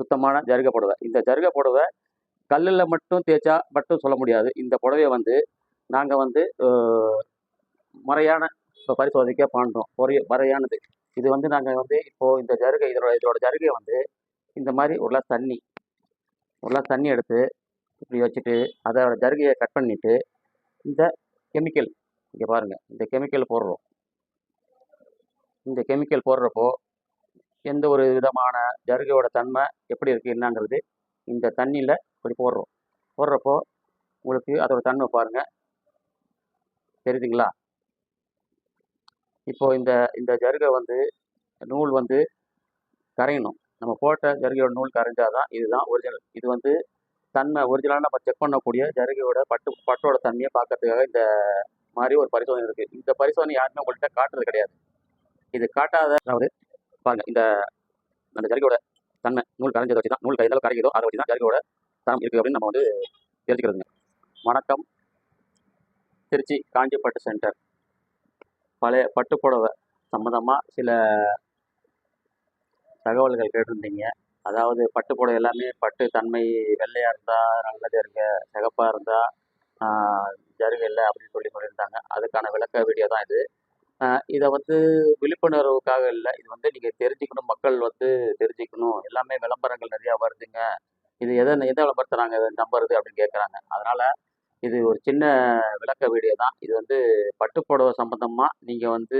சுத்தமான ஜருகை புடவை. இந்த ஜருகை புடவை கல்லில் மட்டும் தேய்ச்சா மட்டும் சொல்ல முடியாது. இந்த புடவையை வந்து நாங்கள் வந்து முறையான இப்போ பரிசோதிக்க பண்ணுறோம் ஒரே முறையானது. இது வந்து நாங்கள் வந்து இப்போது இந்த ஜருகை இதோட இதோட ஜருகையை வந்து இந்த மாதிரி ஒரு கிளாஸ் தண்ணி ஒரு கிளாஸ் தண்ணி எடுத்து இப்படி வச்சுட்டு அதோட ஜருகையை கட் பண்ணிவிட்டு இந்த கெமிக்கல் இங்கே பாருங்கள் இந்த கெமிக்கல் போடுறோம். இந்த கெமிக்கல் போடுறப்போ எந்த ஒரு விதமான ஜருகையோட தன்மை எப்படி இருக்குது என்னங்கிறது இந்த தண்ணியில் இப்படி போடுறோம். போடுறப்போ உங்களுக்கு அதோட தன்மை பாருங்கள் தெரியுதுங்களா? இப்போ இந்த இந்த ஜருகை வந்து நூல் வந்து கரையணும். நம்ம போட்ட ஜருகையோட நூல் கரைஞ்சால் தான் இதுதான் ஒரிஜினல் இது வந்து தன்மை ஒரிஜினலாக நம்ம செக் பண்ணக்கூடிய ஜருகையோட பட்டு பட்டோட தன்மையை பார்க்கறதுக்காக இந்த மாதிரி ஒரு பரிசோதனை இருக்குது இந்த பரிசோதனை யாருமே உங்கள்கிட்ட காட்டுறது கிடையாது. இது காட்டாத அதாவது பாருங்க இந்த அந்த ஜரிகையோட தன்மை நூல் கரைஞ்சதை வச்சு தான் நூல் எந்த அளவுக்கு கரைக்குதோ அதை வச்சு தான் ஜரிகையோட தரம் இருக்குது அப்படின்னு நம்ம வந்து தெரிஞ்சுக்கிறதுங்க. வணக்கம். திருச்சி காஞ்சிப்பட்டு சென்டர் பழைய பட்டுப்புடவை சம்மந்தமாக சில தகவல்கள் கேட்டிருந்தீங்க. அதாவது பட்டுப்புடவை எல்லாமே பட்டு தன்மை வெள்ளையாக இருந்தால் நல்லது இருங்க சிகப்பாக இருந்தால் ஜருகை இல்லை அப்படின்னு சொல்லி சொல்லியிருந்தாங்க. அதுக்கான விளக்க வீடியோ தான் இது. இதை வந்து விழிப்புணர்வுக்காக இல்லை. இது வந்து நீங்கள் தெரிஞ்சுக்கணும் மக்கள் வந்து தெரிஞ்சுக்கணும். எல்லாமே விளம்பரங்கள் நிறையா வருதுங்க. இது எதை எதை விளம்பரத்துறாங்க? இதை நம்புறது அப்படின்னு கேட்குறாங்க அதனால் இது ஒரு சின்ன விளக்க வீடியோ தான். இது வந்து பட்டுப்புடவை சம்மந்தமாக நீங்கள் வந்து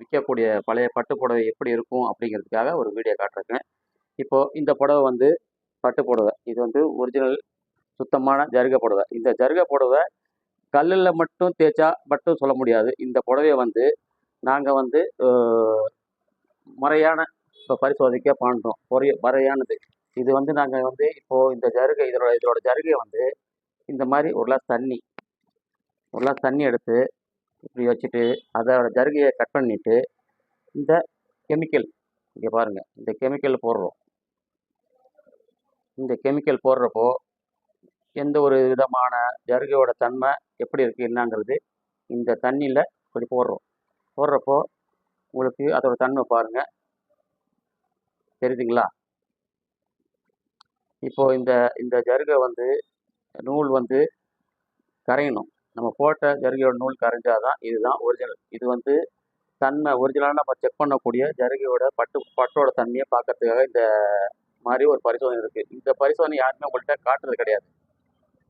விற்கக்கூடிய பழைய பட்டுப்புடவை எப்படி இருக்கும் அப்படிங்கிறதுக்காக ஒரு வீடியோ காட்டுறேன் இப்போது இந்த புடவை வந்து பட்டு புடவை இது வந்து ஒரிஜினல் சுத்தமான ஜருகை புடவை. இந்த ஜருகை புடவை கல்லில் மட்டும் தேய்ச்சா மட்டும் சொல்ல முடியாது. இந்த புடவைய வந்து நாங்கள் வந்து முறையான இப்போ பரிசோதிக்க பண்ணுறோம் ஒரே முறையானது. இது வந்து நாங்கள் வந்து இப்போது இந்த ஜருகை இதோட இதோட ஜருகையை வந்து இந்த மாதிரி ஒரு கிளாஸ் தண்ணி ஒரு கிளாஸ் தண்ணி எடுத்து இப்படி வச்சுட்டு அதோட ஜருகையை கட் பண்ணிவிட்டு இந்த கெமிக்கல் இங்கே பாருங்கள் இந்த கெமிக்கல் போடுறோம். இந்த கெமிக்கல் போடுறப்போ எந்த ஒரு விதமான ஜருகையோட தன்மை எப்படி இருக்குது என்னங்கிறது இந்த தண்ணியில் இப்படி போடுறோம். போடுறப்போ உங்களுக்கு அதோட தன்மை பாருங்கள் தெரியுதுங்களா? இப்போ இந்த இந்த ஜருகை வந்து நூல் வந்து கரையணும். நம்ம போட்ட ஜருகையோட நூல் கரைஞ்சால் தான் இதுதான் ஒரிஜினல் இது வந்து தன்மை ஒரிஜினலாக நம்ம செக் பண்ணக்கூடிய ஜருகையோட பட்டு பட்டோட தன்மையை பார்க்கறதுக்காக இந்த மாதிரி ஒரு பரிசோதனை இருக்குது இந்த பரிசோதனை யாருமே உங்கள்கிட்ட காட்டுறது கிடையாது.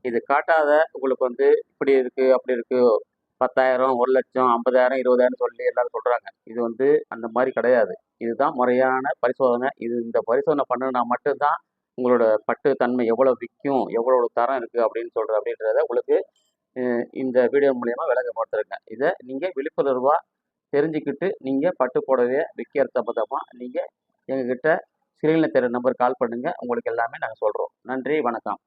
இது காட்டாத உங்களுக்கு வந்து இப்படி இருக்குது அப்படி இருக்குது பத்தாயிரம் ஒரு லட்சம் ஐம்பதாயிரம் இருபதாயிரம் சொல்லி எல்லாரும் சொல்கிறாங்க இது வந்து அந்த மாதிரி கிடையாது. இதுதான் முறையான பரிசோதனை. இது இந்த பரிசோதனை பண்ணுனா மட்டும்தான் உங்களோட பட்டு தன்மை எவ்வளோ விற்கும் எவ்வளோ தரம் இருக்குது அப்படின்னு சொல்கிற அப்படின்றத உங்களுக்கு இந்த வீடியோ மூலயமா விளக்கப்படுத்துறேங்க இதை நீங்கள் விழிப்புணர்வாக தெரிஞ்சுக்கிட்டு நீங்கள் பட்டு புடவைய விற்கிற சம்மந்தமாக நீங்கள் எங்ககிட்ட ஸ்க்ரீனில் தெரிய நம்பர் கால் பண்ணுங்கள் உங்களுக்கு எல்லாமே நாங்கள் சொல்கிறோம் நன்றி வணக்கம்.